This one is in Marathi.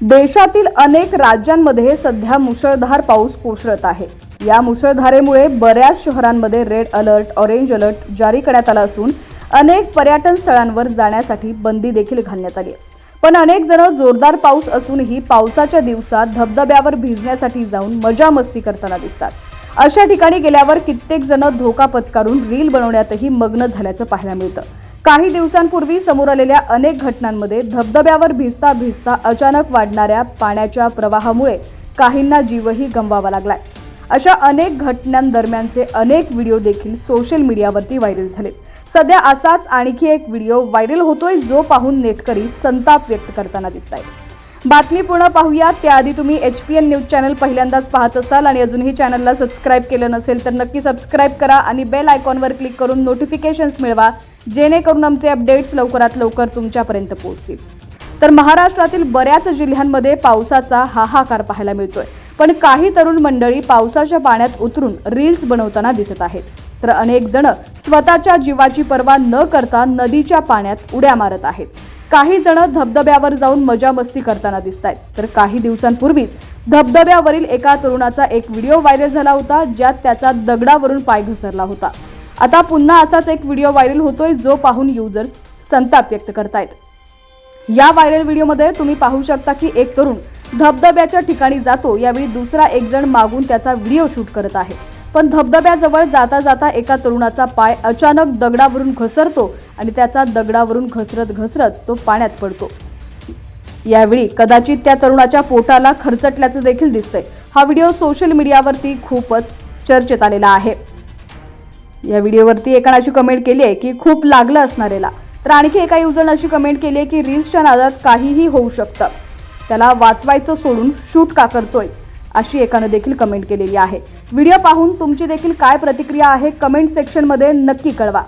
देशातील अनेक राज्यांमध्ये सध्या मुसळधार पाऊस कोसळत आहे. या मुसळधारेमुळे बऱ्याच शहरांमध्ये रेड अलर्ट ऑरेंज अलर्ट जारी करण्यात आला असून अनेक पर्यटन स्थळांवर जाण्यासाठी बंदी देखील घालण्यात आली आहे. पण अनेक जण जोरदार पाऊस असूनही पावसाच्या दिवसात धबधब्यावर भिजण्यासाठी जाऊन मजा मस्ती करताना दिसतात. अशा ठिकाणी गेल्यावर कित्येक जण धोका पत्करून रील बनवण्यातही मग्न झाल्याचं पाहायला मिळतं. काही दिवसांपूर्वी समोर आलेल्या अनेक घटनांमध्ये धबधब्यावर भिजता भिजता अचानक वाढणाऱ्या पाण्याच्या प्रवाहामुळे काहींना जीवही गमवावा लागलाय. अशा अनेक घटनांदरम्यानचे अनेक व्हिडिओ देखील सोशल मीडियावरती व्हायरल झाले सध्या असाच आणखी एक व्हिडिओ व्हायरल होतोय जो पाहून नेटकरी संताप व्यक्त करताना दिसत आहे बातमी पूर्ण पाहूया त्याआधी तुम्ही H P N news channel पहिल्यांदाच पाहत असाल आणि अजूनही चॅनलला सबस्क्राईब केलं नसेल तर नक्की सबस्क्राईब करा आणि बेल आयकॉनवर क्लिक करून नोटिफिकेशन्स मिळवा जेणेकरून आमचे अपडेट्स लवकरात लवकर तुमच्यापर्यंत पोहोचतील. तर महाराष्ट्रातील बऱ्याच जिल्ह्यांमध्ये पावसाचा हाहाकार पाहायला मिळतोय. पण काही तरुण मंडळी पावसाच्या पाण्यात उतरून रील्स बनवताना दिसत आहेत. तर अनेक जण स्वतःच्या जीवाची पर्वा न करता नदीच्या पाण्यात उड्या मारत आहेत. काही जण धबधब्यावर जाऊन मजा मस्ती करताना दिसत आहेत तर काही दिवसांपूर्वीच धबधब्यावरील एका तरुणाचा एक व्हिडिओ व्हायरल झाला होता ज्यात त्याचा दगडावरून पाय घसरला होता. आता पुन्हा असाच एक व्हिडिओ व्हायरल होतोय जो पाहून युजर्स संताप व्यक्त करतायत. या व्हायरल व्हिडिओमध्ये तुम्ही पाहू शकता की एक तरुण धबधब्याच्या ठिकाणी जातो यावेळी दुसरा एक जण मागून त्याचा व्हिडिओ शूट करत आहे. पण धबधब्याजवळ जाता जाता एका तरुणाचा पाय अचानक दगडावरून घसरतो आणि त्याचा दगडावरून घसरत घसरत तो पाण्यात पडतो. यावेळी कदाचित त्या तरुणाच्या पोटाला खरचटल्याचं देखील दिसतंय. हा व्हिडिओ सोशल मीडियावरती खूपच चर्चेत आलेला आहे. या व्हिडिओवरती एकाने अशी कमेंट केली आहे की खूप लागलं असणारेला तर आणखी एका युजरनं अशी कमेंट केली आहे की रील्सच्या नादात काहीही होऊ शकतं. त्याला वाचवायचं सोडून शूट का करतोयस? अशी एकानं देखील कमेंट केलेली आहे. व्हिडिओ पाहून तुमची देखील काय प्रतिक्रिया आहे कमेंट सेक्शनमध्ये नक्की कळवा.